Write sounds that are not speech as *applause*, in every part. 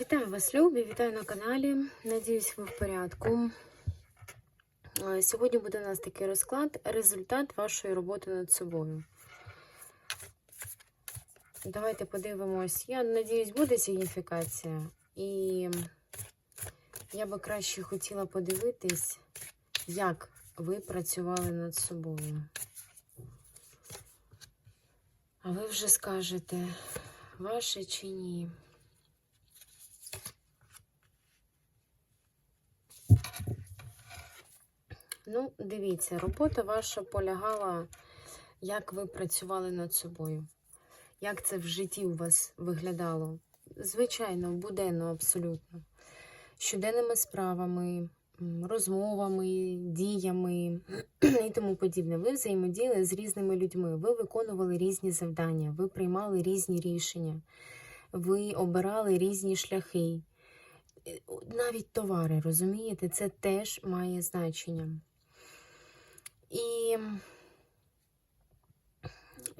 Вітаю вас, любі! Вітаю на каналі. Надіюсь, ви в порядку. Е, Сьогодні буде у нас такий розклад, результат вашої роботи над собою. Давайте подивимось. Я надіюсь, буде сигніфікація. І я би краще хотіла подивитись, як ви працювали над собою. А ви вже скажете, ваше чи ні. Ну, дивіться, робота ваша полягала, як ви працювали над собою. Як це в житті у вас виглядало? Звичайно, буденно абсолютно. Щоденними справами, розмовами, діями і тому подібне. Ви взаємодіяли з різними людьми, ви виконували різні завдання, ви приймали різні рішення, ви обирали різні шляхи. Е, Навіть товари, розумієте, це теж має значення. І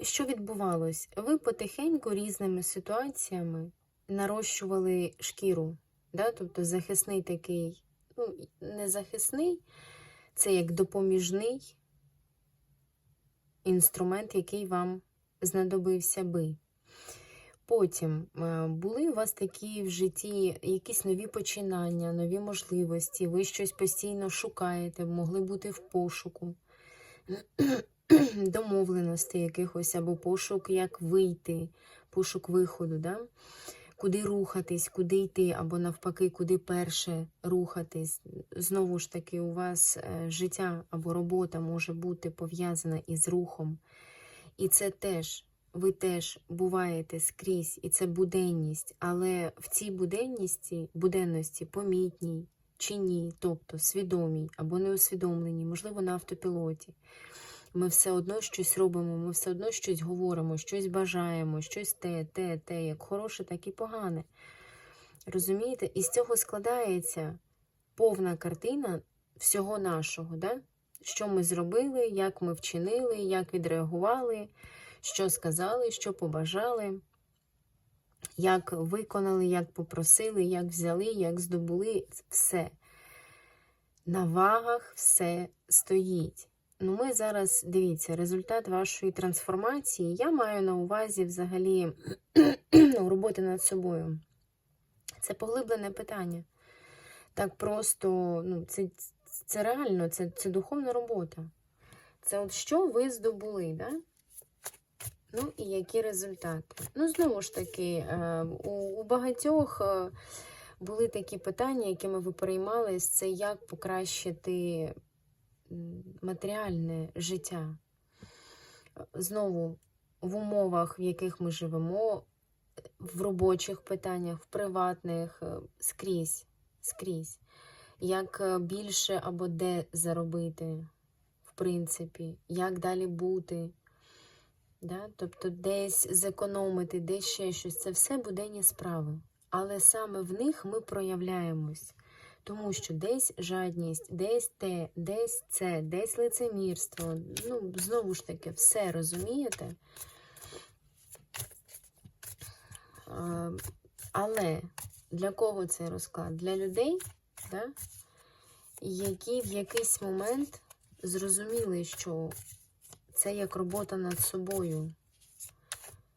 що відбувалось? Ви потихеньку різними ситуаціями нарощували шкіру, да? тобто захисний такий, ну, не захисний, це як допоміжний інструмент, який вам знадобився би. Потім е, були у вас такі в житті якісь нові починання, нові можливості, ви щось постійно шукаєте, могли бути в пошуку *clears throat* домовленостей якихось, або пошук, як вийти, пошук виходу, да? куди рухатись, куди йти, або навпаки, куди перше рухатись. Знову ж таки, у вас е, життя або робота може бути пов'язана із рухом. І це теж, ви теж буваєте скрізь, і це буденність, але в цій буденності, буденності помітній чи ні, тобто свідомій або неусвідомленій, можливо, на автопілоті. Ми все одно щось робимо, ми все одно щось говоримо, щось бажаємо, щось те, те, те, як хороше, так і погане. Розумієте? І з цього складається повна картина всього нашого, да? що ми зробили, як ми вчинили, як відреагували, що сказали, що побажали, як виконали, як попросили, як взяли, як здобули все. На вагах все стоїть. Ну, ми зараз, дивіться, результат вашої трансформації. Я маю на увазі взагалі *clears throat* роботи над собою. Це поглиблене питання. Так просто, ну, це, це реально, це, це духовна робота. Це от що ви здобули, да? Ну і які результати? Ну, знову ж таки, е, у, багатьох е, були такі питання, якими ви переймались, це як покращити матеріальне життя. Знову, в умовах, в яких ми живемо, в робочих питаннях, в приватних, е, скрізь, скрізь. Як більше або де заробити, в принципі, як далі бути. Да? Тобто десь зекономити, десь ще щось. Це все буденні справи. Але саме в них ми проявляємось. Тому що десь жадність, десь те, десь це, десь лицемірство. Ну, знову ж таки, все розумієте. Але для кого цей розклад? Для людей, да? які в якийсь момент зрозуміли, що це як робота над собою.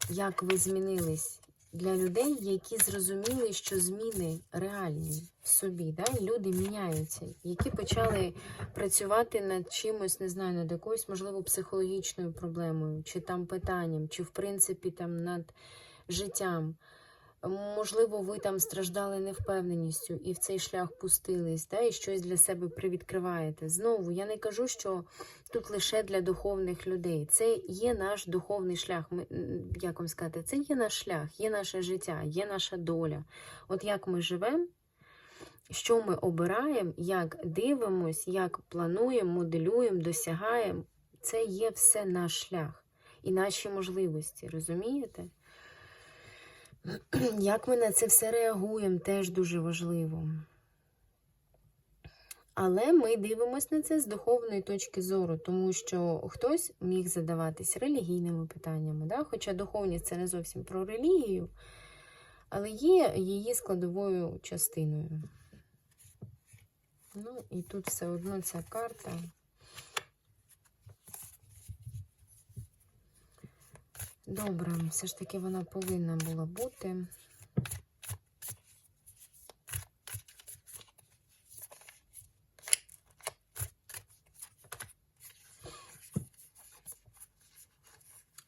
Як ви змінились для людей, які зрозуміли, що зміни реальні в собі. Да? Люди міняються, які почали працювати над чимось, не знаю, над якоюсь, можливо, психологічною проблемою, чи там питанням, чи в принципі там над життям. Можливо, ви там страждали невпевненістю і в цей шлях пустились, да, і щось для себе привідкриваєте. Знову я не кажу, що тут лише для духовних людей. Це є наш духовний шлях. Ми, як вам сказати, це є наш шлях, є наше життя, є наша доля. От як ми живемо, що ми обираємо, як дивимось, як плануємо, моделюємо, досягаємо, це є все наш шлях і наші можливості, розумієте? *clears throat* Як ми на це все реагуємо, теж дуже важливо. Але ми дивимося на це з духовної точки зору, тому що хтось міг задаватись релігійними питаннями. Да? Хоча духовність це не зовсім про релігію, але є її складовою частиною. Ну, і тут все одно ця карта. Добре, все ж таки вона повинна була бути.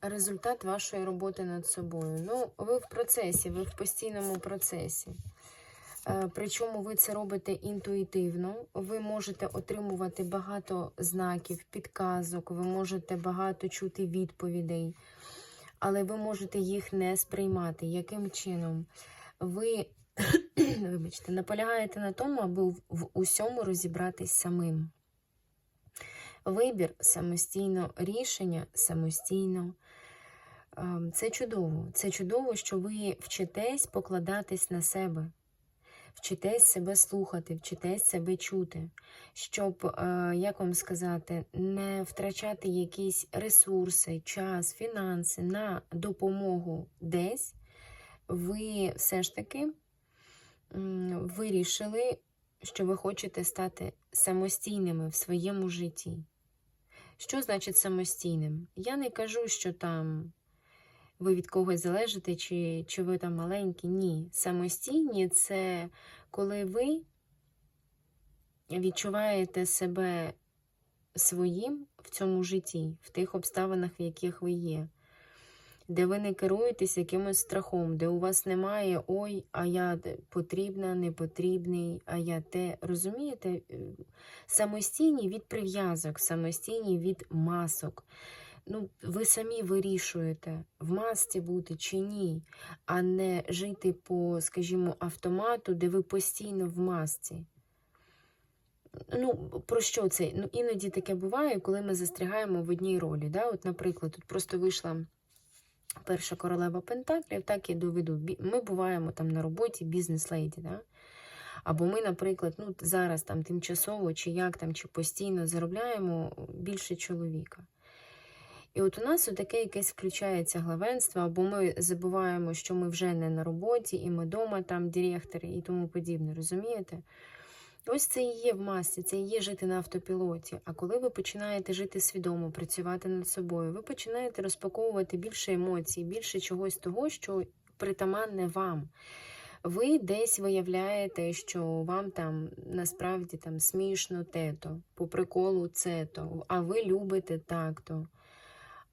Результат вашої роботи над собою. Ну, ви в процесі, ви в постійному процесі. Е, Причому ви це робите інтуїтивно, ви можете отримувати багато знаків, підказок, ви можете багато чути відповідей, але ви можете їх не сприймати. Яким чином? Ви, *clears throat* вибачте, наполягаєте на тому, аби в- усьому розібратись самим. Вибір самостійно, рішення самостійно. Ем, Це чудово. Це чудово, що ви вчитесь покладатись на себе, вчитесь себе слухати, вчитесь себе чути, щоб, е, як вам сказати, не втрачати якісь ресурси, час, фінанси на допомогу десь. Ви все ж таки вирішили, що ви хочете стати самостійними в своєму житті. Що значить самостійним? Я не кажу, що там ви від когось залежите, чи, чи ви там маленькі. Ні. Самостійні це коли ви відчуваєте себе своїм в цьому житті, в тих обставинах, в яких ви є, де ви не керуєтесь якимось страхом, де у вас немає ой, а я потрібна, не потрібний, а я те. Розумієте? Е, Самостійні від прив'язок, самостійні від масок. Ну, ви самі вирішуєте, в масці бути чи ні, а не жити по, скажімо, автомату, де ви постійно в масці. Ну, про що це? Ну, іноді таке буває, коли ми застрягаємо в одній ролі. Да? От, наприклад, тут просто вийшла перша королева Пентаклів, так і доведу. Ми буваємо там на роботі бізнес-леді, да? Або ми, наприклад, ну, зараз там тимчасово, чи як там, чи постійно заробляємо більше чоловіка. І от у нас таке якесь включається главенство, або ми забуваємо, що ми вже не на роботі, і ми вдома, там директори і тому подібне, розумієте? Ось це і є в масі, це і є жити на автопілоті. А коли ви починаєте жити свідомо, працювати над собою, ви починаєте розпаковувати більше емоцій, більше чогось того, що притаманне вам. Ви десь виявляєте, що вам там насправді там смішно те-то, по приколу це-то, а ви любите так-то.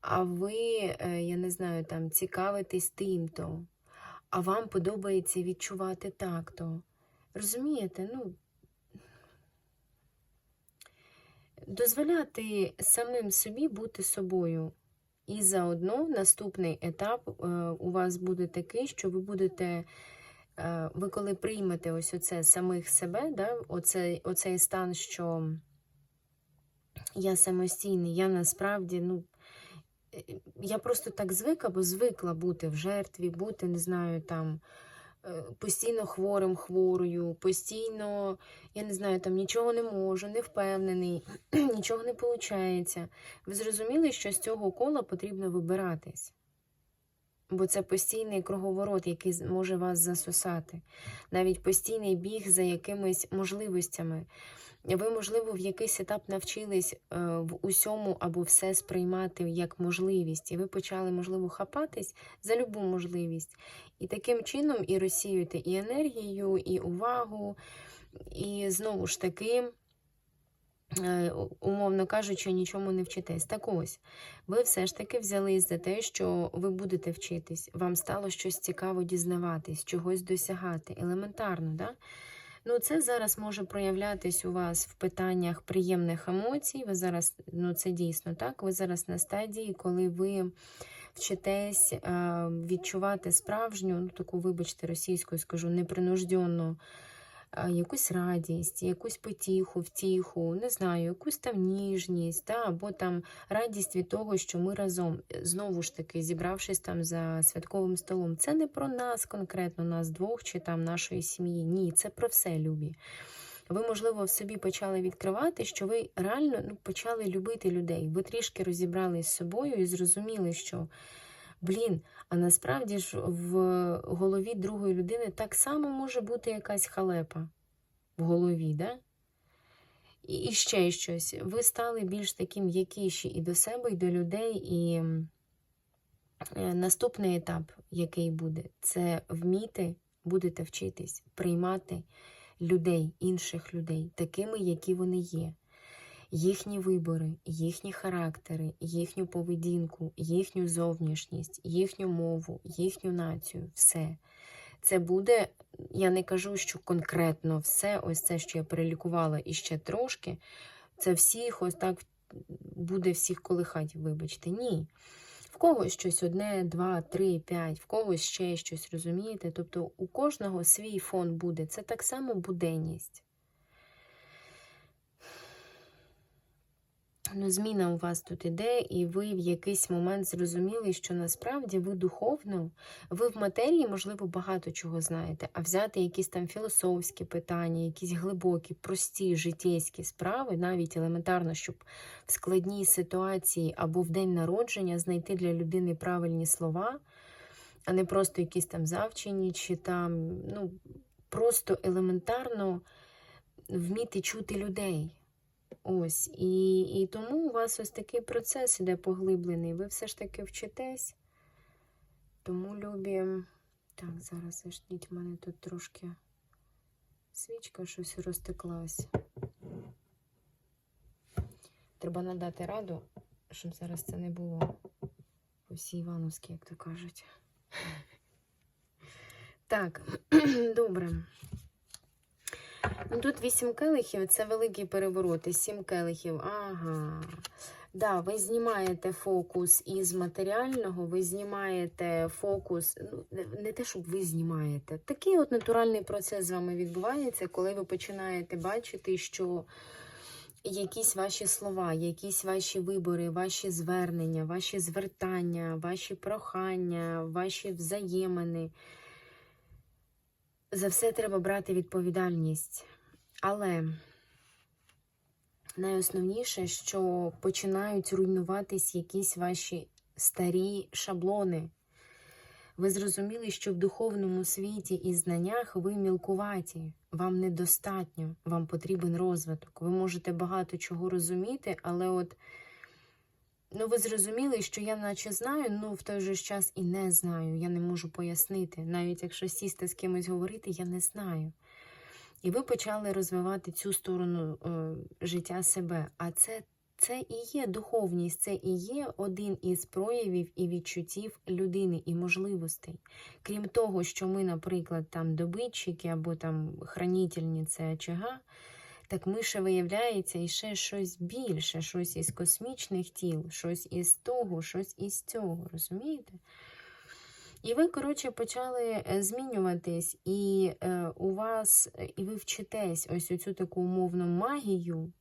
А ви, е, я не знаю, там цікавитесь тим-то, а вам подобається відчувати так-то. Розумієте? Ну, дозволяти самим собі бути собою. І заодно наступний етап е, у вас буде такий, що ви будете, е, ви коли приймете ось оце самих себе, да, оцей, оцей стан, що я самостійний, я насправді, ну, я просто так звикла, бо звикла бути в жертві, бути, не знаю, там е, постійно хворим, хворою, постійно, я не знаю, там нічого не можу, не впевнений, *clears throat* нічого не виходить. Ви зрозуміли, що з цього кола потрібно вибиратись. Бо це постійний круговорот, який може вас засосати. Навіть постійний біг за якимись можливостями. Ви, можливо, в якийсь етап навчились е, в усьому або все сприймати як можливість, і ви почали, можливо, хапатись за любу можливість. І таким чином і розсіюєте і енергію, і увагу, і знову ж таки, умовно кажучи, нічому не вчитесь. Так ось, ви все ж таки взялись за те, що ви будете вчитись, вам стало щось цікаво дізнаватись, чогось досягати. Елементарно, да? Ну, це зараз може проявлятись у вас в питаннях приємних емоцій. Ви зараз, ну це дійсно так. Ви зараз на стадії, коли ви вчитесь е, відчувати справжню, ну таку, вибачте, російською скажу, непринужденну е, якусь радість, якусь потіху, втіху, не знаю, якусь там ніжність, да, або там радість від того, що ми разом, знову ж таки, зібравшись там за святковим столом. Це не про нас конкретно, нас двох чи там нашої сім'ї. Ні, це про все, любі. Ви, можливо, в собі почали відкривати, що ви реально ну, почали любити людей. Ви трішки розібрались з собою і зрозуміли, що Блін, а насправді ж в голові другої людини так само може бути якась халепа в голові, да? І, ще щось. Ви стали більш таким м'якіші і до себе, і до людей, і е, наступний етап, який буде, це вміти, будете вчитись приймати людей, інших людей, такими, які вони є. Їхні вибори, їхні характери, їхню поведінку, їхню зовнішність, їхню мову, їхню націю, все. Це буде, я не кажу, що конкретно все, ось це, що я перелікувала і ще трошки, це всіх ось так буде всіх колихати, вибачте. Ні. В когось щось одне, два, три, п'ять, в когось ще щось, розумієте? Тобто у кожного свій фон буде. Це так само буденність. Ну, зміна у вас тут іде, і ви в якийсь момент зрозуміли, що насправді ви духовно, ви в матерії, можливо, багато чого знаєте, а взяти якісь там філософські питання, якісь глибокі, прості життєйські справи, навіть елементарно, щоб в складній ситуації або в день народження знайти для людини правильні слова, а не просто якісь там завчені, чи там, ну, просто елементарно вміти чути людей. Ось, і, і тому у вас ось такий процес іде поглиблений. Ви все ж таки вчитесь. Тому любі. Так, зараз ждіть, в мене тут трошки свічка щось розтеклась. Треба надати раду, щоб зараз це не було по всій Івановській, як то кажуть. Так, *clears throat* добре. Ну, тут вісім келихів, це великі перевороти, сім келихів. Ага. Да, ви знімаєте фокус із матеріального, ви знімаєте фокус, ну, не- те, щоб ви знімаєте. Такий от натуральний процес з вами відбувається, коли ви починаєте бачити, що якісь ваші слова, якісь ваші вибори, ваші звернення, ваші звертання, ваші прохання, ваші взаємини. За все треба брати відповідальність. Але найосновніше, що починають руйнуватись якісь ваші старі шаблони. Ви зрозуміли, що в духовному світі і знаннях ви мілкуваті, вам недостатньо, вам потрібен розвиток. Ви можете багато чого розуміти, але от ну, ви зрозуміли, що я наче знаю, ну в той же час і не знаю. Я не можу пояснити. Навіть якщо сісти з кимось говорити, я не знаю. І ви почали розвивати цю сторону е, життя себе. А це, це і є духовність, це і є один із проявів і відчуттів людини і можливостей. Крім того, що ми, наприклад, там добитчики або там хранительниці очага, так ми ще виявляється і ще щось більше, щось із космічних тіл, щось із того, щось із цього, розумієте? І ви, коротше, почали е, змінюватись, і е, у вас, і ви вчитесь ось оцю таку умовну магію,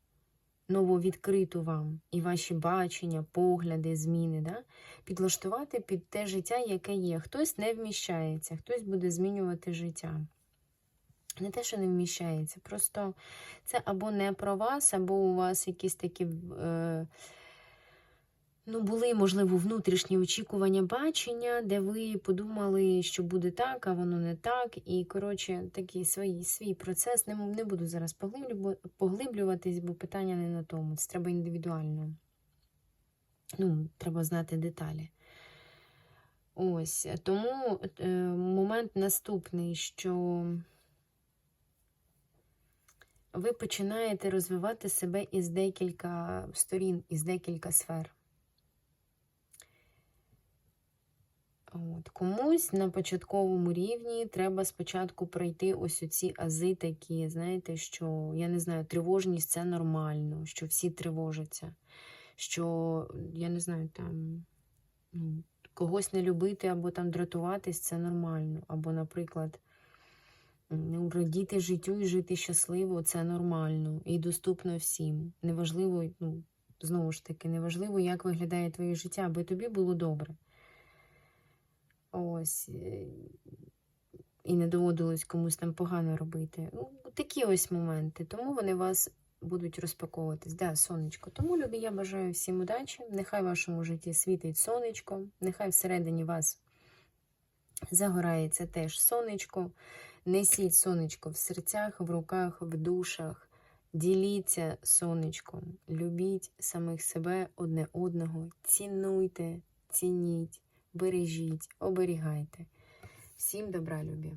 нововідкриту вам, і ваші бачення, погляди, зміни, да? підлаштувати під те життя, яке є. Хтось не вміщається, хтось буде змінювати життя. Не те, що не вміщається, просто це або не про вас, або у вас якісь такі. Е, Ну, були, можливо, внутрішні очікування бачення, де ви подумали, що буде так, а воно не так. І, коротше, такий свій, свій процес. Не, не буду зараз поглиблю, поглиблюватись, бо питання не на тому. Це треба індивідуально. Ну, треба знати деталі. Ось. Тому е, момент наступний, що ви починаєте розвивати себе із декілька сторін, із декілька сфер. От. Комусь на початковому рівні треба спочатку пройти ось оці ази такі, знаєте, що, я не знаю, тривожність це нормально, що всі тривожаться, що, я не знаю, там, ну, когось не любити або там дратуватись це нормально. Або, наприклад, радіти життю і жити щасливо це нормально і доступно всім. Неважливо, ну, знову ж таки, неважливо, як виглядає твоє життя, аби тобі було добре. Ось. е, І не доводилось комусь там погано робити. Ну, такі ось моменти. Тому вони вас будуть розпаковуватись. Да, сонечко. Тому, любі, я бажаю всім удачі. Нехай в вашому житті світить сонечко, нехай всередині вас загорається теж сонечко. Несіть сонечко в серцях, в руках, в душах. Діліться сонечком, любіть самих себе одне одного, цінуйте, цініть, бережіть, оберігайте. Всім добра, любі!